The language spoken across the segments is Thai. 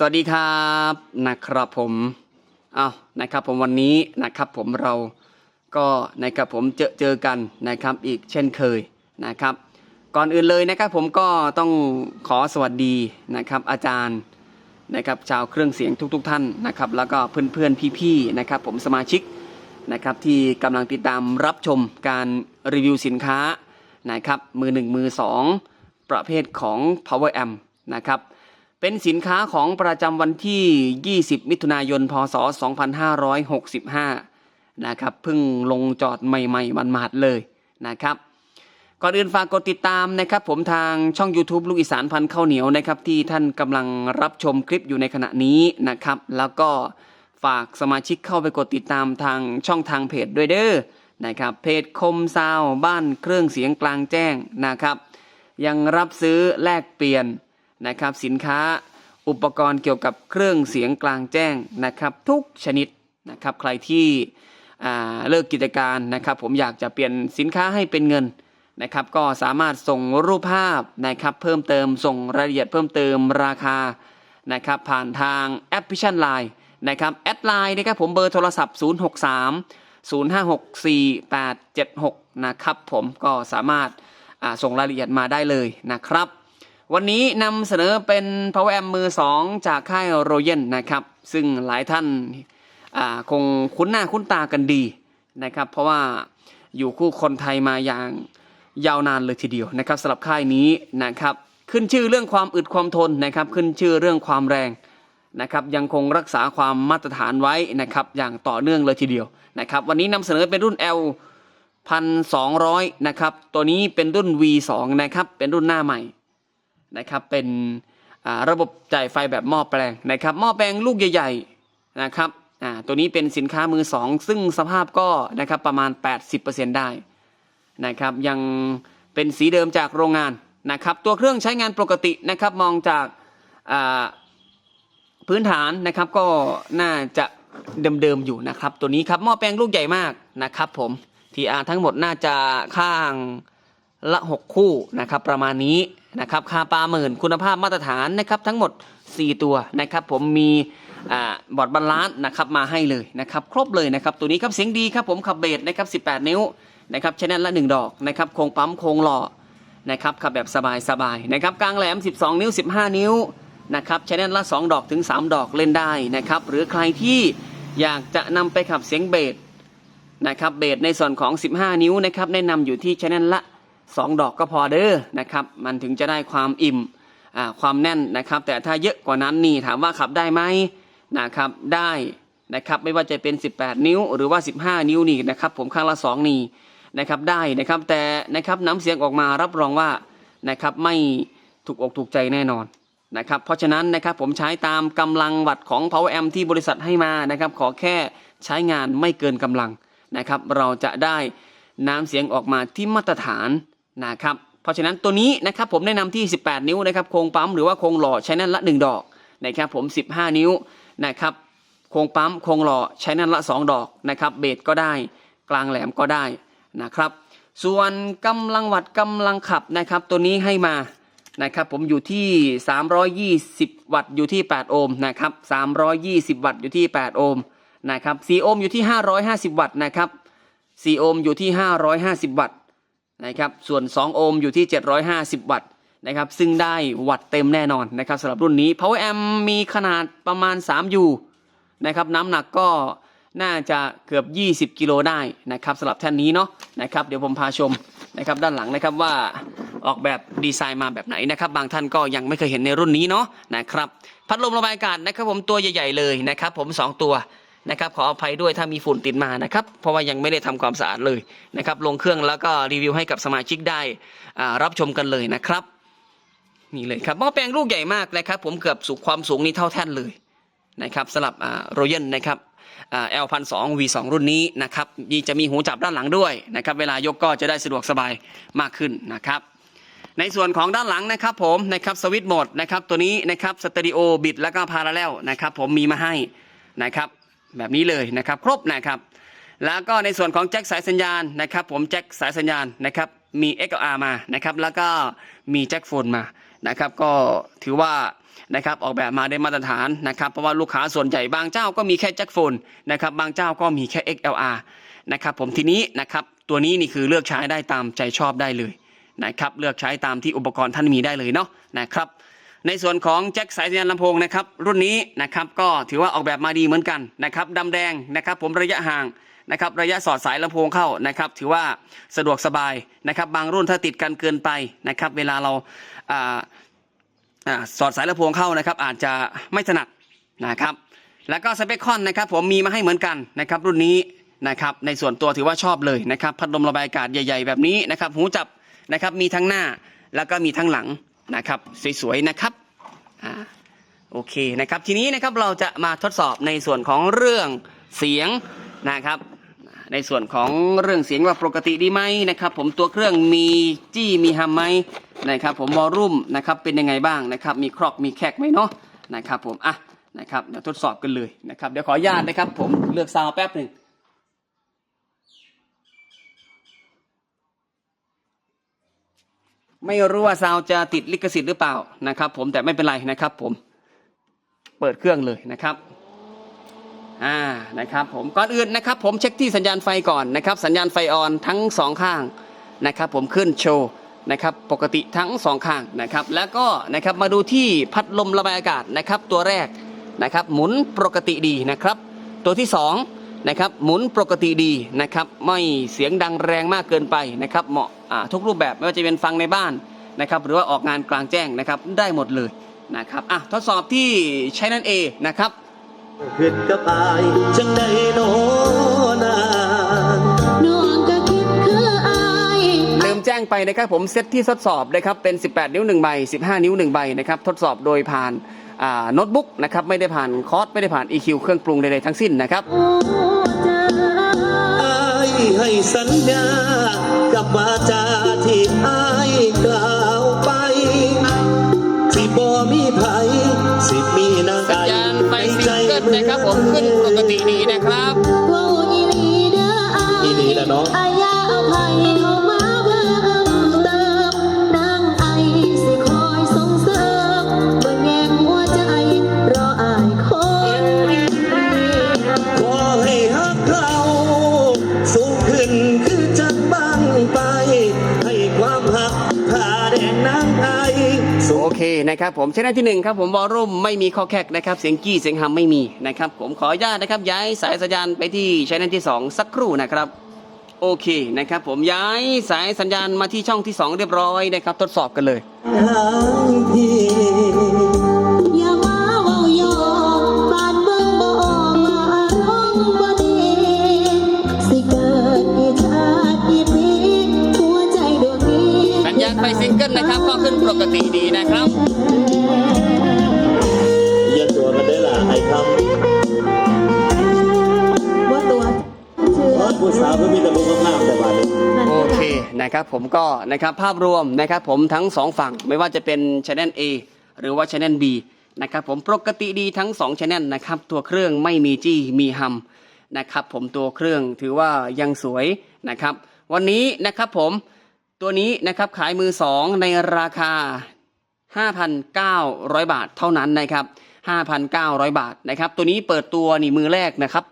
สวัสดีครับนะครับผมเอานะครับผมวันนี้นะครับผมเราก็นะครับผมเจอเจอกันนะครับอีกเช่นเคยนะครับ ก่อนอื่นเลยนะครับผมก็ต้องขอสวัสดีนะครับอาจารย์นะครับชาวเครื่องเสียงทุกๆทท่านนะครับแล้วก็เพื่อนๆพี่ๆนะครับผมสมาชิกนะครับที่กำลังติดตามรับชมการรีวิวสินค้านะครับมือหนึ่งมือสองประเภทของ Power Amp นะครับ เป็นสินค้าของประจำวันที่ 20 มิถุนายน พศ 2565 นะครับเพิ่งลงจอดใหม่ๆวันมาดเลยนะครับ ก่อนอื่นฝากกดติดตามนะครับ ผมทางช่อง YouTube ลูกอีสานพันข้าวเหนียวนะครับ ที่ท่านกำลังรับชมคลิปอยู่ในขณะนี้นะครับ แล้วก็ฝากสมาชิกเข้าไปกดติดตามทางช่องทางเพจด้วยเด้อนะครับ เพจคมซาวบ้านเครื่องเสียงกลางแจ้งนะครับ ยังรับซื้อแลกเปลี่ยน นะครับสินค้าอุปกรณ์เกี่ยวกับเครื่องเสียงกลางแจ้งนะครับทุกชนิดนะครับใครที่เลิกกิจการนะครับ ผมอยากจะเปลี่ยนสินค้าให้เป็นเงินนะครับ ก็สามารถส่งรูปภาพนะครับเพิ่มเติมส่งรายละเอียดเพิ่มเติมราคานะครับผ่านทางแอปพลิเคชัน Line นะครับแอดไลน์นะครับผมเบอร์โทรศัพท์ 063 0564876 นะครับผมก็สามารถส่งรายละเอียดมาได้เลยนะครับ วันนี้นำเสนอเป็น Power Amp มือ 2 จากค่ายโรเยนนะครับ ซึ่งหลายท่านาคงคุ้นหน้าคุ้นตากันดีนะครับ เพราะว่าอยู่คู่คนไทยมาอย่างยาวนานเลยทีเดียวนะครับสำหรับค่ายนี้นะครับ ขึ้นชื่อเรื่องความอึดความทนนะครับ ขึ้นชื่อเรื่องความแรงนะครับ ยังคงรักษาความมาตรฐานไว้นะครับ อย่างต่อเนื่องเลยทีเดียวนะครับ วันนี้นำเสนอเป็นรุ่น L 1200 นะครับ ตัวนี้เป็นรุ่น V2 นะครับ เป็นรุ่นหน้าใหม่ นะครับเป็นระบบจ่ายไฟแบบหม้อแปลงนะครับหม้อแปลงลูกใหญ่ๆนะครับตัวนี้เป็นสินค้ามือสองซึ่งสภาพก็นะครับประมาณ 80%ได้นะครับยังเป็นสีเดิมจากโรงงานนะครับตัวเครื่องใช้งานปกตินะครับมองจากพื้นฐานนะครับก็น่าจะเดิมๆอยู่นะครับตัวนี้ครับหม้อแปลงลูกใหญ่มากนะครับผม TR ทั้งหมดน่าจะข้างละ 6 คู่นะครับประมาณนี้นะครับคาปลาหมื่นคุณภาพมาตรฐานนะครับทั้งหมด 4 ตัวนะครับผมมีอบอร์ดบาลานซ์นะครับมาให้เลยนะครับครบเลยนะครับตัวนี้ครับเสียงดีครับผมขับเบสนะครับ 18 นิ้วนะครับชแนลละ 1 ดอกนะครับโครงปั๊มโครงหล่อนะครับขับแบบสบายๆนะครับกลางแหลม 12 นิ้ว 15 นิ้วนะครับชแนลละ 2 ดอกถึง 3 ดอกเล่นได้นะครับหรือใครที่อยากจะนำไปขับเสียงเบสนะครับเบสในส่วนของ 15 นิ้วนะครับแนะนำอยู่ที่ชแนลละ 2ดอกก็พอเด้อนะครับ มันถึงจะได้ความอิ่มความแน่นนะครับ แต่ถ้าเยอะกว่านั้นนี่ถามว่าขับได้ไหมนะครับได้นะครับไม่ว่าจะเป็น 18 นิ้วหรือว่า 15 นิ้วนี่นะครับ ผมข้างละ 2 นี่นะครับได้นะครับแต่นะครับน้ำเสียงออกมารับรองว่านะครับไม่ถูกอกถูกใจแน่นอนนะครับเพราะฉะนั้นนะครับผมใช้ตามกำลังวัตต์ของ Power Amp ที่บริษัทให้มานะครับ ขอแค่ใช้งานไม่เกินกำลังนะครับ เราจะได้น้ำเสียงออกมาที่มาตรฐาน นะครับเพราะฉะนั้นตัวนี้นะครับผมแนะนำที่ 18 นิ้วนะครับโครงปั๊มหรือว่าโครงหล่อใช้นั่นละ 1 ดอกนะครับผม15 นิ้วนะครับโครงปั๊มโครงหล่อใช้นั่นละ 2 ดอกนะครับเบสก็ได้กลางแหลมก็ได้นะครับส่วนกำลังวัดกำลังขับนะครับตัวนี้ให้มานะครับผมอยู่ที่ 320 วัตต์อยู่ที่ 8 โอห์มนะครับ320 วัตต์อยู่ที่ 8 โอห์มนะครับ4โอห์มอยู่ที่ 550 วัตต์นะครับ4โอห์มอยู่ที่ 550 วัตต์ นะครับส่วน 2 โอห์มอยู่ที่ 750 วัตต์นะครับซึ่งได้วัตต์เต็มแน่นอนนะครับสำหรับรุ่นนี้ Power Amp มีขนาดประมาณ 3U นะครับน้ำหนักก็น่าจะเกือบ 20 กิโลได้นะครับสำหรับแท่นนี้เนาะนะครับเดี๋ยวผมพาชมนะครับด้านหลังนะครับว่าออกแบบดีไซน์มาแบบไหนนะครับบางท่านก็ยังไม่เคยเห็นในรุ่นนี้เนาะนะครับพัดลมระบายอากาศนะครับผมตัวใหญ่ ๆเลยนะครับผม 2 ตัว นะครับขออภัยด้วยถ้ามีฝุ่นติดมานะครับ เพราะว่ายังไม่ได้ทำความสะอาดเลยนะครับ ลงเครื่องแล้วก็รีวิวให้กับสมาชิกได้อ่ารับชมกันเลยนะครับนี่เลยครับหม้อแปลงลูกใหญ่มากนะครับ ผมเกือบสูงความสูงนี่เท่าแท่นเลยนะครับสำหรับโรเยนนะครับอ่า L พันสอง V สองรุ่นนี้นะครับมีจะมีหูจับด้านหลังด้วยนะครับ เวลายกก็จะได้สะดวกสบายมากขึ้นนะครับในส่วนของด้านหลังนะครับผมนะครับสวิตช์โหมดนะครับตัวนี้นะครับสเตอริโอบิดแล้วก็พาราเลลนะครับผมมีมาให้นะครับ แบบนี้เลยนะครับ ครบนะครับแล้วก็ในส่วนของแจ็คสายสัญญาณนะครับ ผมแจ็คสายสัญญาณนะครับมี XLR มานะครับ แล้วก็มีแจ็คโฟนมานะครับ ก็ถือว่านะครับออกแบบมาได้มาตรฐานนะครับ เพราะว่าลูกค้าส่วนใหญ่บางเจ้าก็มีแค่แจ็คโฟนนะครับ บางเจ้าก็มีแค่ XLR นะครับ ผมทีนี้นะครับตัวนี้นี่คือเลือกใช้ได้ตามใจชอบได้เลยนะครับ เลือกใช้ตามที่อุปกรณ์ท่านมีได้เลยเนาะนะครับ ในส่วนของแจ็คสายสัญญาณลำโพงนะครับรุ่นนี้นะครับก็ถือว่าออกแบบมาดีเหมือนกันนะครับดำแดงนะครับผมระยะห่างนะครับระยะสอดสายลำโพงเข้านะครับถือว่าสะดวกสบายนะครับบางรุ่นถ้าติดกันเกินไปนะครับเวลาเราอ่าอ่าสอดสายลำโพงเข้านะครับอาจจะไม่ถนัดนะครับแล้วก็สเปคคอนนะครับผมมีมาให้เหมือนกันนะครับรุ่นนี้นะครับในส่วนตัวถือว่าชอบเลยนะครับพัดลมระบายอากาศใหญ่ ๆ แบบนี้นะครับหูจับนะครับมีทั้งหน้าแล้วก็มีทั้งหลัง นะครับสวยๆนะครับอ่าโอเคนะครับทีนี้นะครับเราจะมาทดสอบในส่วนของเรื่องเสียงนะครับในส่วนของเรื่องเสียงว่าปกติดีไหมนะครับ ผมตัวเครื่องมีจี้มีฮัมไหมนะครับ ผมวอลลุ่มนะครับเป็นยังไงบ้างนะครับ มีครอกมีแคกไหมเนาะนะครับ ผมอะนะครับเดี๋ยวทดสอบกันเลยนะครับเดี๋ยวขออนุญาตนะครับ ผมเลือกซาวแป๊บหนึ่ง ไม่รู้ว่าซาวจะติดลิขสิทธิ์หรือเปล่านะครับ ผมแต่ไม่เป็นไรนะครับ ผมเปิดเครื่องเลยนะครับอ่านะครับ ผมก่อนอื่นนะครับ ผมเช็คที่สัญญาณไฟก่อนนะครับ สัญญาณไฟออนทั้งสองข้างนะครับ ผมขึ้นโชว์นะครับ ปกติทั้งสองข้างนะครับ แล้วก็นะครับมาดูที่พัดลมระบายอากาศนะครับ ตัวแรกนะครับ หมุนปกติดีนะครับ ตัวที่สองนะครับหมุนปกติดีนะครับ ไม่เสียงดังแรงมากเกินไปนะครับ เหมาะ ทุกรูปแบบไม่ว่าจะเป็นฟังในบ้านนะครับหรือว่าออกงานกลางแจ้งนะครับได้หมดเลยนะครับอะทดสอบที่ใช้นั่นเองนะครับขึ้นกับอายจังใดโนนางน้องก็คิดคืออายลืมแจ้งไปนะครับผมเซตที่ทดสอบนะครับเป็น 18 นิ้ว1ใบ15 นิ้ว1ใบนะครับทดสอบโดยผ่านอ่าโน้ตบุ๊กนะครับไม่ได้ผ่านคอร์สไม่ได้ผ่าน EQ เครื่องปรุงใดๆทั้งสิ้นนะครับโอ้จ้าอาย ให้สัญญา กับวาจาที่อายกล่าวไปสิบ่มีไผสิมีนางสัญญาณไฟซิงเกิลนะครับผมขึ้นปกติดีนะครับ เว้าอีหลีเด้ออายอีนีละเนาะ อายาอภัย โองเคนะครับผมชแนลที่หนึ่งครับผมวอลลุ่มไม่มีข้อแคกนะครับเสียงกี้เสียงฮัมไม่มีนะครับผมขออนุญาตนะครับย้ายสายสัญญาณไปที่ชแนลที่สองสักครู่นะครับโอเคนะครับผมย้ายสายสัญญาณมาที่ช่องที่สองเรียบร้อยนะครับทดสอบกันเลย ก็ขึ้นปกติดีนะครับอย่าตัวกันได้ล่ะไอ้คำว่าตัวเชื่อเพราะผู้สาวก็มีแต่บุคลามแต่ว่านี้โอเคนะครับผมก็นะครับภาพรวมนะครับผมทั้งสองฝั่งไม่ว่าจะเป็น Channel A หรือว่า Channel B นะครับผมปกติดีทั้ง2 Channel นะครับตัวเครื่องไม่มีจี้มีฮัมนะครับผมตัวเครื่องถือว่ายังสวยนะครับ วันนี้นะครับผม ตัวนี้นะครับขายมือ 2 ในราคา 5,900 บาทเท่านั้นนะครับ 5,900 บาทนะครับตัวนี้เปิดตัวนี่มือแรกนะครับ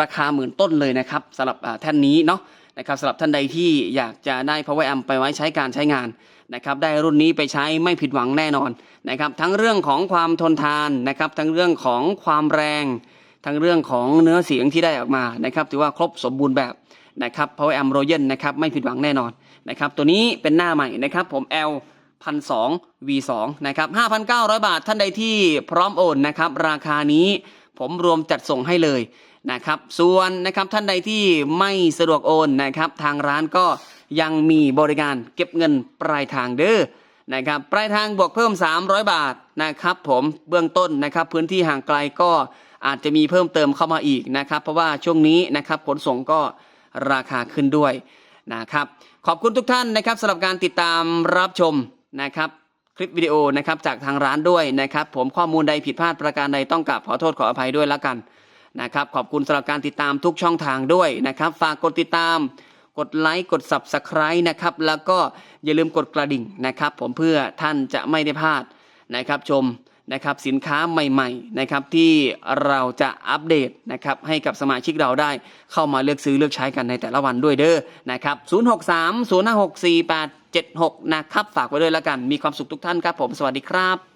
ราคาหมื่นต้นเลยนะครับสำหรับแท่านนี้เนาะนะครับสำหรับท่านใดที่อยากจะได้ power amp ไปไว้ใช้การใช้งานนะครับได้รุ่นนี้ไปใช้ไม่ผิดหวังแน่นอนนะครับทั้งเรื่องของความทนทานนะครับทั้งเรื่องของความแรง ทั้งเรื่องของเนื้อเสียงที่ได้ออกมานะครับถือว่าครบสมบูรณ์แบบ นะครับ power amp royal นะครับไม่ผิดหวังแน่นอนนะครับตัวนี้เป็นหน้าใหม่นะครับผม L พันสอง V2 นะครับ5,900 บาทท่านใดที่พร้อมโอนนะครับราคานี้ผมรวมจัดส่งให้เลยนะครับส่วนนะครับท่านใดที่ไม่สะดวกโอนนะครับทางร้านก็ยังมีบริการเก็บเงินปลายทางเด้อนะครับปลายทางบวกเพิ่ม 300 บาทนะครับผมเบื้องต้นนะครับพื้นที่ห่างไกลก็อาจจะมีเพิ่มเติมเข้ามาอีกนะครับเพราะว่าช่วงนี้นะครับขนส่งก็ ราคาขึ้นด้วยนะครับ ขอบคุณทุกท่านนะครับสำหรับการติดตามรับชมนะครับ คลิปวิดีโอนะครับจากทางร้านด้วยนะครับ ผมข้อมูลใดผิดพลาดประการใดต้องกราบขอโทษขออภัยด้วยแล้วกันนะครับขอบคุณสำหรับการติดตามทุกช่องทางด้วยนะครับ ฝากกดติดตาม กดไลค์กด Subscribe นะครับ แล้วก็อย่าลืมกดกระดิ่งนะครับ ผมเพื่อท่านจะไม่ได้พลาดนะครับชม นะครับสินค้าใหม่ๆนะครับที่เราจะอัปเดตนะครับให้กับสมาชิกเราได้เข้ามาเลือกซื้อเลือกใช้กันในแต่ละวันด้วยเด้อนะครับ063 056 4876 นะครับ ฝากไว้ด้วยแล้วกันมีความสุขทุกท่านครับผมสวัสดีครับ